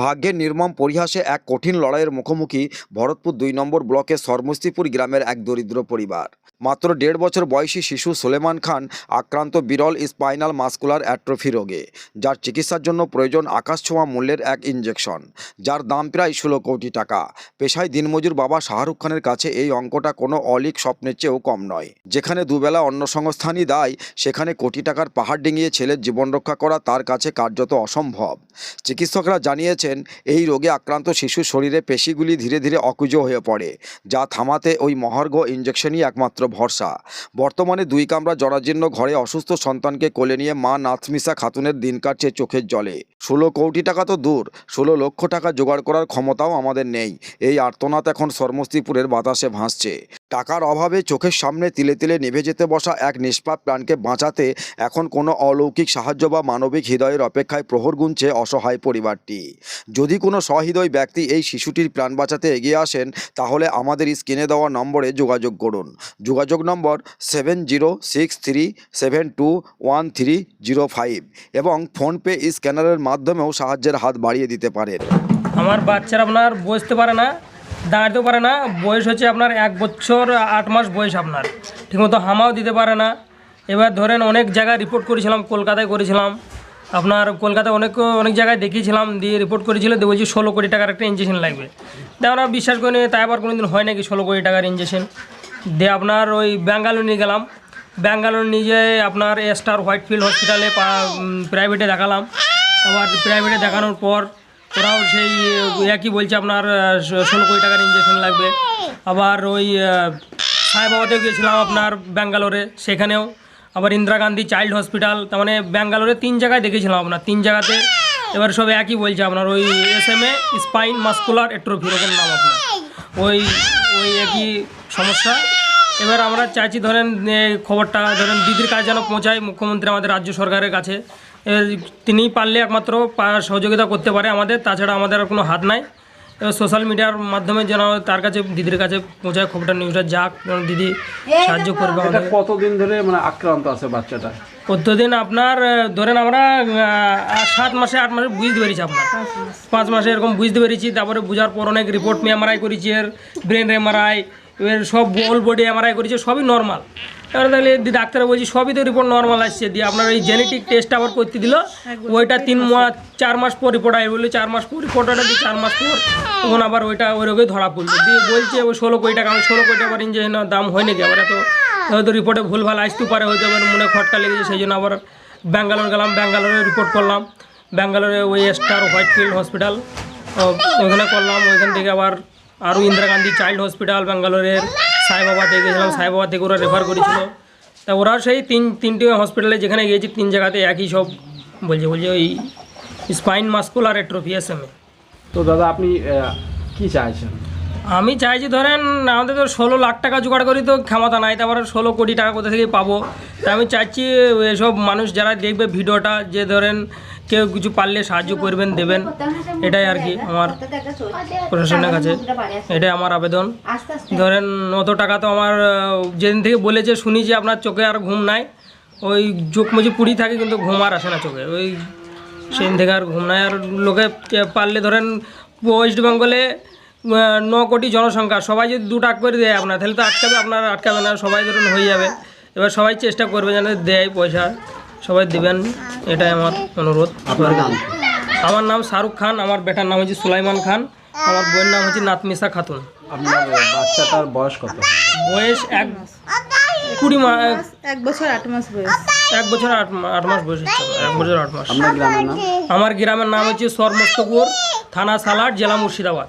ভাগ্যের নির্মম পরিহাসে এক কঠিন লড়াইয়ের মুখোমুখি ভরতপুর দুই নম্বর ব্লকের সরমস্তিপুর গ্রামের এক দরিদ্র পরিবার। মাত্র দেড় বছর বয়সী শিশু সোলেমান খান আক্রান্ত বিরল স্পাইনাল মাস্কুলার অ্যাট্রফি রোগে, যার চিকিৎসার জন্য প্রয়োজন আকাশছোঁয়া মূল্যের এক ইঞ্জেকশন যার দাম প্রায় ষোলো কোটি টাকা। পেশায় দিনমজুর বাবা শাহরুখ খানের কাছে এই অঙ্কটা কোনো অলিক স্বপ্নের চেয়েও কম নয়। যেখানে দুবেলা অন্য সংস্থানই দায়, সেখানে কোটি টাকার পাহাড় ডিঙিয়ে ছেলের জীবন রক্ষা করা তার কাছে কার্যত অসম্ভব। চিকিৎসকরা জানিয়েছেন এই রোগে আক্রান্ত শিশুর শরীরে পেশিগুলি ধীরে ধীরে অকুজো হয়ে পড়ে, যা থামাতে ওই মহার্ঘ ইঞ্জেকশনই একমাত্র ভরসা। বর্তমানে দুই কামরা জরাজীর্ণ ঘরে অসুস্থ সন্তানকে কোলে নিয়ে মা নাথমিসা খাতুনের দিন কাটছে চোখের জলে। ষোলো কোটি টাকা তো দূর, ষোলো লক্ষ টাকা জোগাড় করার ক্ষমতাও আমাদের নেই। এই আর্তনাদ এখন সর্মস্তিপুরের বাতাসে ভাসছে। টাকার অভাবে চোখের সামনে তিলে তিলে নিভে যেতে বসা এক নিষ্পাপ প্রাণকে বাঁচাতে এখন কোনো অলৌকিক সাহায্য বা মানবিক হৃদয়ের অপেক্ষায় প্রহর গুনছে অসহায় পরিবারটি। যদি কোনো সহৃদয় ব্যক্তি এই শিশুটির প্রাণ বাঁচাতে এগিয়ে আসেন, তাহলে আমাদের স্ক্রিনে দেওয়া নম্বরে যোগাযোগ করুন। যোগাযোগ নম্বর seven zero six three seven two one three zero five এবং ফোনপে স্ক্যানারের মাধ্যমেও সাহায্যের হাত বাড়িয়ে দিতে পারেন। আমার বাচ্চারা আপনার বসতে পারে না, দাঁড়াতেও পারে না, বয়স হচ্ছে আপনার এক বছর আট মাস বয়স আপনার। ঠিকমতো হামাও দিতে পারে না। এবার ধরেন অনেক জায়গায় রিপোর্ট করেছিলাম, কলকাতায় করেছিলাম। আপনার কলকাতায় অনেক অনেক জায়গায় দেখিয়েছিলাম দিয়ে রিপোর্ট করেছিল দিয়ে বলছি ষোলো কোটি টাকার একটা ইঞ্জেকশন লাগবে। দিয়ে আমরা বিশ্বাস করিনি তাই আবার কোনো দিন হয় নাকি ষোলো কোটি টাকার ইঞ্জেকশন দিয়ে আপনার ওই ব্যাঙ্গালোর নিয়ে গেলাম। ব্যাঙ্গালোর নিয়ে যেয়ে আপনার স্টার হোয়াইটফিল্ড হসপিটালে প্রাইভেটে দেখালাম। আবার প্রাইভেটে দেখানোর পর ওরাও সেই একই বলছে আপনার ষোলো কোটি টাকার ইঞ্জেকশন লাগবে। আবার ওই আহ, সাইবাবাতেও গিয়েছিলাম আপনার ব্যাঙ্গালোরে সেখানেও। আবার ইন্দিরা গান্ধী চাইল্ড হসপিটাল, তার মানে ব্যাঙ্গালোরে তিন জায়গায় দেখেছিলাম আপনার তিন জায়গাতে। এবার সব একই বলছে আপনার, ওই S M A spine muscular atrophy এরকম নাম আপনার। ওই ওই একই সমস্যা। এবার আমরা চাইছি ধরেন খবরটা, ধরেন দিদির কাছে যেন পৌঁছায়, মুখ্যমন্ত্রী আমাদের রাজ্য সরকারের কাছে। তিনি পারলে একমাত্র সহযোগিতা করতে পারে আমাদের, তাছাড়া আমাদের আর কোনো হাত নাই। সোশ্যাল মিডিয়ার মাধ্যমে যেন তার কাছে দিদির কাছে পৌঁছায় খবরটা নিউজটা যাক যেন দিদি সাহায্য করবে এটা আমাদের। কতদিন ধরে মানে আক্রান্ত আছে বাচ্চাটা? প্রত্যেকদিন আপনার ধরেন আমরা আহ, সাত মাসে আট মাসে বুঝতে পেরেছি আপনার। পাঁচ মাসে। এরকম বুঝতে পেরেছি তারপরে বোঝার পর অনেক রিপোর্ট নিয়ে এমআরআই করেছি এর ব্রেন এমআরআই এর সব হোল বডি এমআরআই করেছি সবই নর্মাল এবার তাহলে ডাক্তার বলছি, সবই তো রিপোর্ট নর্মাল আসছে। দিয়ে আপনার এই জেনেটিক টেস্ট আবার করতে দিল। ওইটা তিন মাস চার মাস পর রিপোর্ট আয় বলল চার মাস পর রিপোর্টটা দিয়ে চার মাস পর তখন আবার ওইটা ওই রোগে ধরা পড়ল। দিয়ে বলছে ওই ষোলো কোটি টাকা, ষোলো কোটি টাকার ইঞ্জেকশনের দাম হয় নাকি? আবার এত হয়তো রিপোর্টে ভুলভাল আসতেও পারে, হয়তো আবার মনে খটকা লেগেছে সেই জন্য আবার ব্যাঙ্গালোর গেলাম, ব্যাঙ্গালোরে রিপোর্ট করলাম। ব্যাঙ্গালোরে ওই স্টার হোয়াইটফিল্ড হসপিটাল ওইখানে করলাম। ওইখান থেকে আবার আরও ইন্দিরা গান্ধী চাইল্ড হসপিটাল ব্যাঙ্গালোরের সাইবাবাতে গেছিলাম সাইবাবা থেকে ওরা রেফার করেছিল। তা ওরা সেই তিন, তিনটে হসপিটালে যেখানে গিয়েছি, তিন জায়গাতে একই সব বলছে বলছে ওই স্পাইন মাস্কুলার এট্রোফি এসএমএ তো দাদা আপনি কি চাইছেন? আমি চাইছি ধরেন আমাদের তো ষোলো লাখ টাকা জোগাড় করি তো ক্ষমতা নাই, তারপরে ষোলো কোটি টাকা কোথা থেকে পাবো? তাই আমি চাইছি এসব মানুষ যারা দেখবে ভিডিওটা, যে ধরেন কেউ কিছু পারলে সাহায্য করবেন, দেবেন। এটাই আর কি আমার প্রশাসনের কাছে। এটাই আমার আবেদন। ধরেন অত টাকা তো আমার, যেদিন থেকে বলেছে, শুনি যে আপনার চোখে আর ঘুম নাই। ওই চোখ মুজি পুড়ি থাকে, কিন্তু ঘুম আর আসে না চোখে। ওই সেদিন থেকে আর ঘুম নাই। আর লোকে পারলে ধরেন ওয়েস্ট বেঙ্গলে ন কোটি জনসংখ্যা সবাই যদি দু টাকা করে দেয় আপনার তাহলে তো আটকাবে আপনার আটকাবে না সবাই ধরুন হয়ে যাবে। এবার সবাই চেষ্টা করবে যেন দেয় পয়সা সবাই দিবেন এটাই আমার অনুরোধ। আপনার আমার নাম শাহরুখ খান আমার বেটার নাম হচ্ছে সুলাইমান খান আমার বইয়ের নাম হচ্ছে নাতমিসা খাতুন। আপনার বাচ্চাটার বয়স কত? বয়স এক কুড়ি মাস এক বছর আট মাস বয়স। এক বছর আট মা- আট মাস বয়স আমার, এক বছর আট মাস। আপনার গ্রামের নাম? আমার গ্রামের নাম হচ্ছে সরমস্তপুর থানা সালার জেলা মুর্শিদাবাদ।